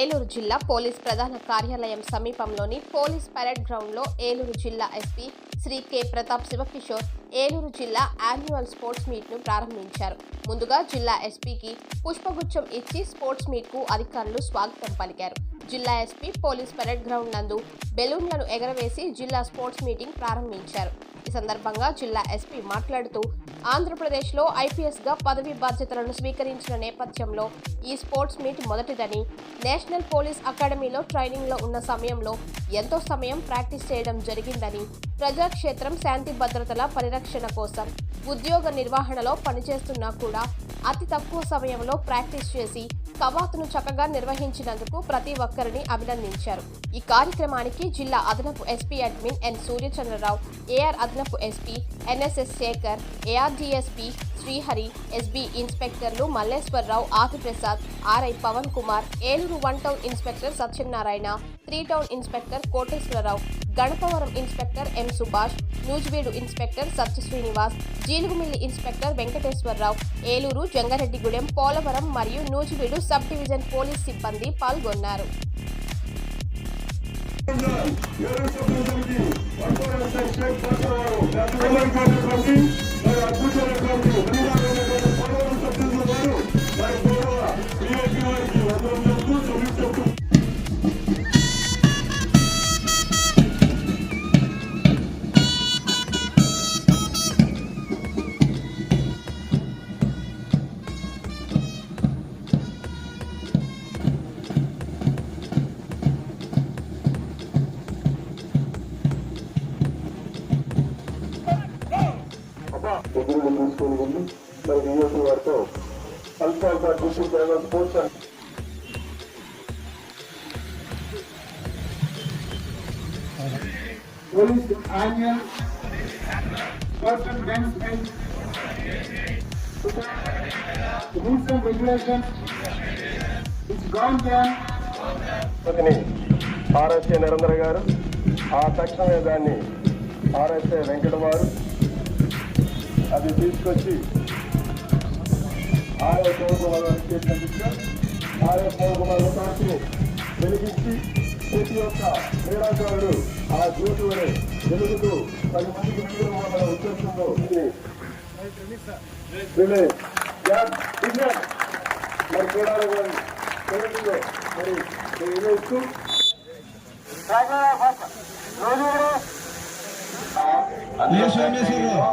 ఏలూరు జిల్లా పోలీస్ ప్రధాన కార్యాలయం సమీపంలోని పోలీస్ పరేడ్ గ్రౌండ్లో ఏలూరు జిల్లా ఎస్పీ శ్రీ కె ప్రతాప్ శివకిషోర్ ఏలూరు జిల్లా యాన్యువల్ స్పోర్ట్స్ మీట్ను ప్రారంభించారు. ముందుగా జిల్లా ఎస్పీకి పుష్పగుచ్చం ఇచ్చి స్పోర్ట్స్ మీట్కు అధికారులు స్వాగతం పలికారు. జిల్లా ఎస్పీ పోలీస్ పరేడ్ గ్రౌండ్ నందు బెలూన్లను ఎగరవేసి జిల్లా స్పోర్ట్స్ మీటింగ్ ప్రారంభించారు. ఈ సందర్భంగా జిల్లా ఎస్పీ మాట్లాడుతూ ఆంధ్రప్రదేశ్లో ఐపీఎస్గా పదవి బాధ్యతలను స్వీకరించిన నేపథ్యంలో ఈ స్పోర్ట్స్ మీట్ మొదటిదని నేషనల్ పోలీస్ అకాడమీలో ట్రైనింగ్లో ఉన్న సమయంలో ఎంతో సమయం ప్రాక్టీస్ చేయడం జరిగిందని ప్రజాక్షేత్రం శాంతి భద్రతల పరిరక్షణ కోసం ఉద్యోగ నిర్వహణలో పనిచేస్తున్నా కూడా అతి తక్కువ సమయంలో ప్రాక్టీస్ చేసి కవాతును చక్కగా నిర్వహించినందుకు ప్రతి ఒక్కరిని అభినందించారు. ఈ కార్యక్రమానికి జిల్లా అదనపు SP admin N Suryachandrarao AR అదనపు SP NSS Shekar ARDSP Srihari SB ఇన్స్పెక్టర్లు Malleswararao Adiprasad RI Pavan Kumar Eluru one town inspector Satyanarayana three town inspector Koteswararao Ganapavaram inspector M Subhash Nuzvid inspector Satya Srinivas Jeelugumilli inspector Venkateswararao Eluru Jangareddygudem Polavaram మరియు Nuzvid sub division police సిబ్బంది పాల్గొన్నారు. ఎదురుగా తీసుకొని వెళ్ళి మరి BAP వారితో అల్ప alpha district level sports and police annual person management. Rules and regulation its gone down. అతని ఆర్ఎస్ఏ నరేంద్ర గారు ఆ తక్షణమే దాన్ని ఆర్ఎస్ఏ వెంకట వారు అది తీసుకొచ్చి చేసినందుకు ఆర్ఎస్ పౌర్కుమార్ కాల్చి వెలిగించి ప్రతి ఒక్క క్రీడాకారుడు ఆ జ్యోతిని వెలుగుతూ పది మందికి తీవ్రం మన ఉద్దేశంలో. మరి క్రీడాకారులు తెలుగులో మరి నిర్వహిస్తూ